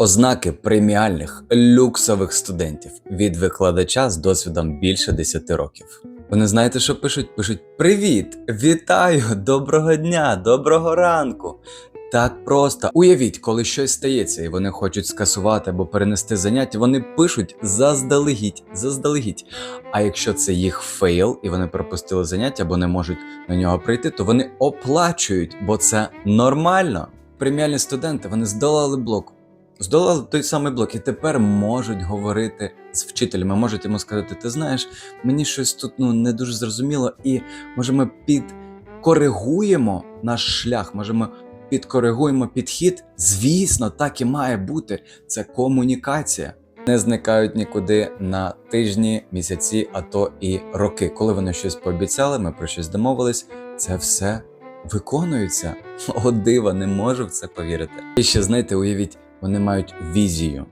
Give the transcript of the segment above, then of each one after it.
Ознаки преміальних люксових студентів від викладача з досвідом більше 10 років. Вони знаєте, що пишуть? Пишуть: Привіт! Вітаю! Доброго дня! Доброго ранку! Так просто уявіть, коли щось стається, і вони хочуть скасувати або перенести заняття, вони пишуть заздалегідь, заздалегідь. А якщо це їх фейл, і вони пропустили заняття або не можуть на нього прийти, то вони оплачують, бо це нормально. Преміальні студенти вони здолали блок. Здолали той самий блок і тепер можуть говорити з вчителями, можуть йому сказати: ти знаєш, мені щось тут ну не дуже зрозуміло, і може ми підкоригуємо наш шлях, може ми підкоригуємо підхід. Звісно, так і має бути. Це комунікація. Не зникають нікуди на тижні, місяці, а то і роки. Коли вони щось пообіцяли, ми про щось домовились. Це все виконується. О, дива, не можу в це повірити. І ще знаєте, уявіть, вони мають візію,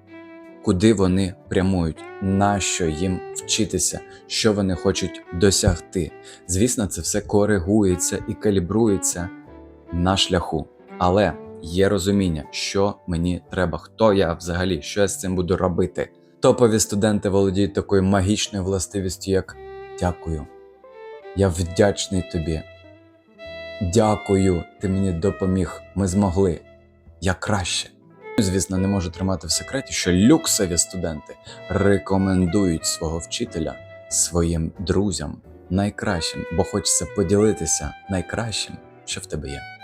куди вони прямують, на що їм вчитися, що вони хочуть досягти. Звісно, це все коригується і калібрується на шляху. Але є розуміння, що мені треба, хто я взагалі, що я з цим буду робити. Топові студенти володіють такою магічною властивістю, як дякую. Я вдячний тобі. Дякую, ти мені допоміг. Ми змогли. Я краще. Звісно, не можу тримати в секреті, що люксові студенти рекомендують свого вчителя своїм друзям найкращим, бо хочеться поділитися найкращим, що в тебе є.